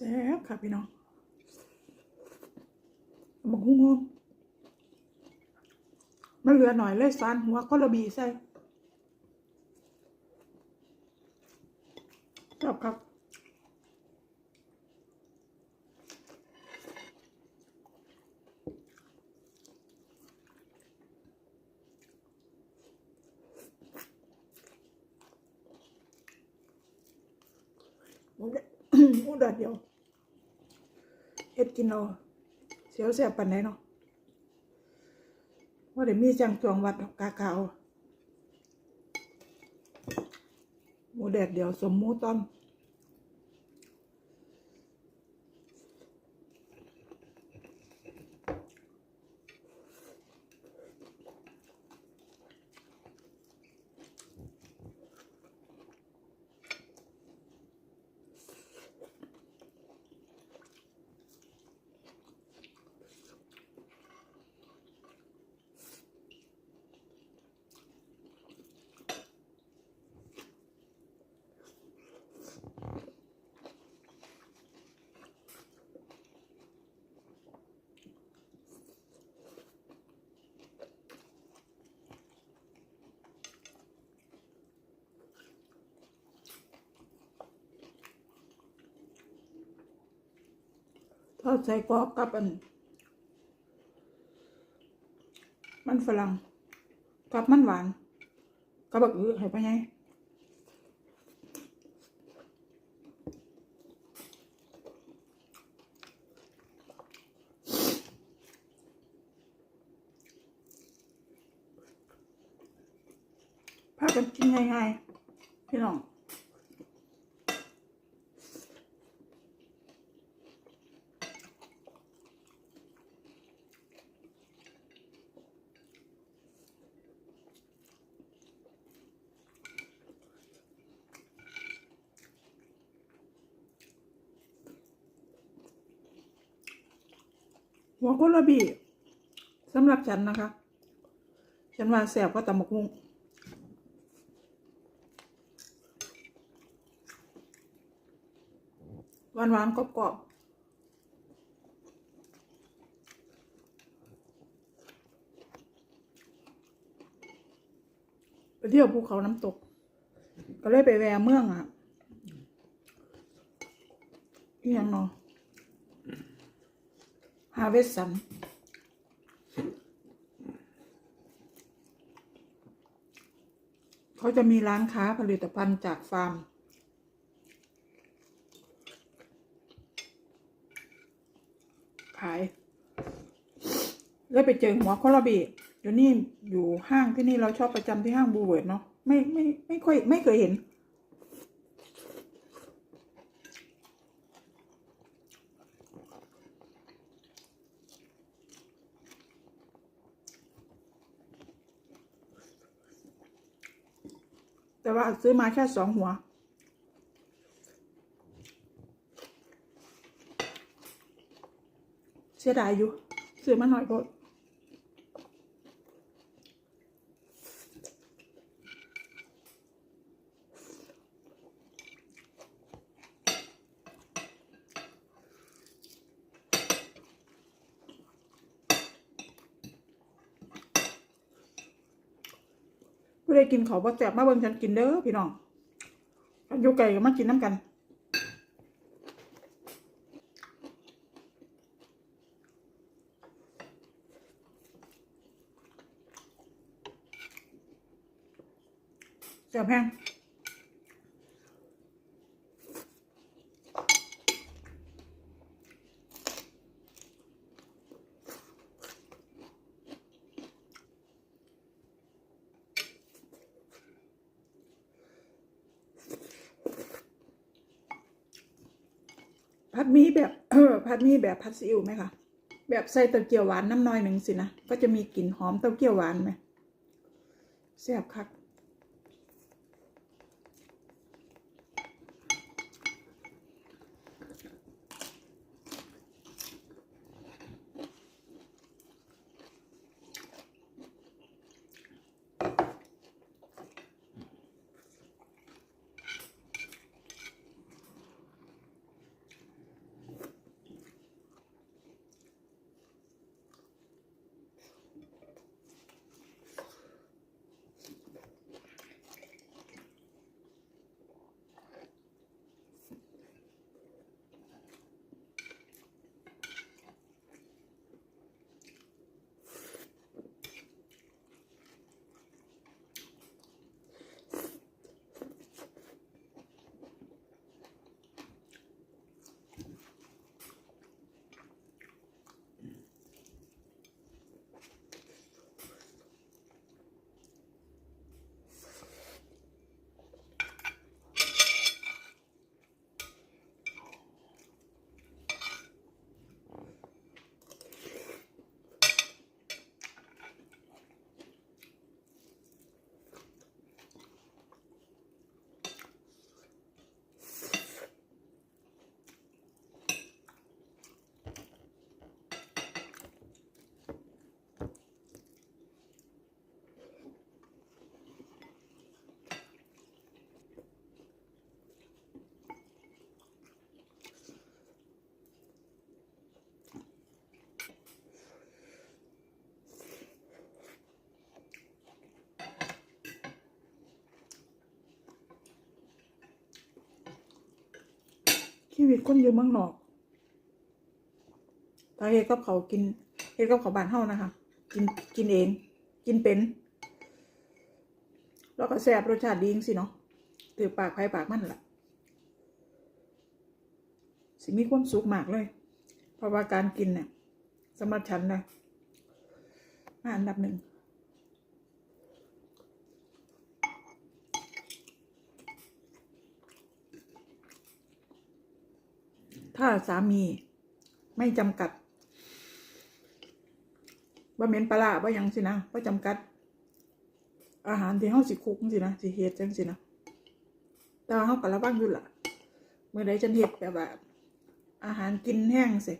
แซ่บค่ะพี่น้องบักหุ่งมันเหลือหน่อยเลยซานหัวก็ระบีใส่ชอบครับ หมู หมูแดดเดียวเฮ็ดกินเอาเสียวแสบปันไหนเนาะว่าเดี๋ยวมีจังจวงวัดกาเกาวหมูแดดเดียวสมมูต้อม ทอดใส่กรอบกับอัน มันฝรั่งกับมันหวานกับบักอือให้ไปไงพากันกินง่ายๆพี่น้อง หัวกุรบีสำหรับฉันนะคะ ฉันว่าแสบก็ตำมกมุงหวานหวานกรอบกรอบไปเที่ยวภูเขาน้ำตก ก็เลยไปแวะเมืองอะอีหยังเนาะ ฮาเวสันเขาจะมีร้านค้าผลิตภัณฑ์จากฟาร์ม ขาย แล้วไปเจอหัวคอลบีเดี๋ยวนี้อยู่ห้างที่นี่เราชอบประจำที่ห้างบูเวิร์ดเนาะไม่ไม่ไม่ค่อยไม่เคยเห็น แต่ว่าซื้อมาแค่สองหัว เสียดายอยู่ซื้อมาหน่อยก็ ผู้ใดกินขาวบ่แสบมาเบิ่งฉันกินเด้อพี่น้องฉันอยู่ไก่ก็มากินน้ำกันแสบแพง ผัดมีแบบเออผัดมีแบบผัดซีอิ๊วไหมคะแบบใส่เต้าเกี๊ยวหวานน้ำน้อยหนึ่งสินะก็จะมีกลิ่นหอมเต้าเกี๊ยวหวานไหมแซ่บคัก ชีวิตคนอยู่เมืองนอกถ้าเฮ็ดกับเขากินเฮ็ดกับเขาบ้านเฮานะคะ กินกินเอง กินเป็น แล้วก็แซ่บรสชาติดีงสิเนาะถือปากใครปากมันล่ะ สิมีความสุขมากเลย เพราะว่าการกินเนี่ยสำหรับฉันนะมาอันดับหนึ่ง ถ้าสามีไม่จำกัด ว่าเหม็นปลาว่ายังสินะว่าจำกัด อาหารที่เฮาสิคุกจังสินะสิเฮ็ดจังสินะแต่ว่าเฮาก็ระวังอยู่ล่ะเมื่อใดฉันเฮ็ดแบบว่า อาหารกินแห้งเสร็จ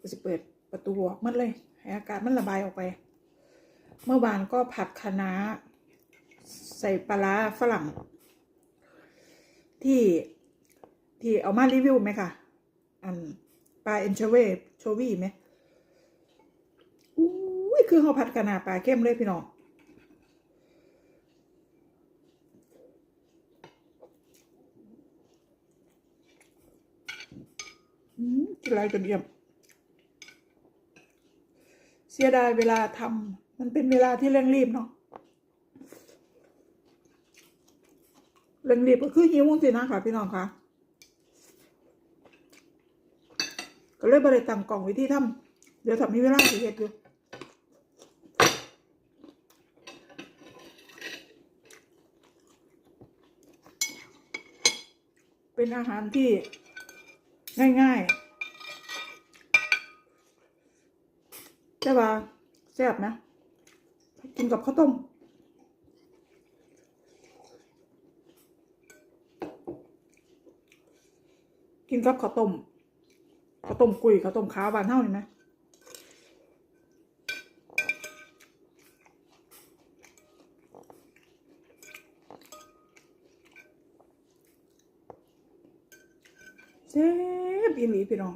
ก็สิเปิดประตูออกมันเลยให้อากาศมันระบายออกไป เมื่อวานก็ผัดคะน้าใส่ปลาร้าฝรั่ง ที่ที่เอามารีวิวไหมคะ อันปลาเอนชเวโชวี่ไหมอุ้ยคือเขาผัดคะนาปลาเข้มเลยพี่น้องอืมกินอะไรกันเยี่ยม เสียดายเวลาทำมันเป็นเวลาที่เร่งรีบเนาะเร่งรีบก็คือหิวสินะค่ะ พี่น้องคะ ก็เลยบริตังกล่องไวิธีทำเดี๋ยวทำมีเวลาสิเฮ็ดอยู่เป็นอาหารที่ง่ายๆแต่ว่าแซ่บนะ กินกับข้าวต้มกินกับข้าวต้ม ข้าวต้มกุยข้าวต้มขาวบานเท่านี่ไหมเซ็บอีหลีพี่น้อง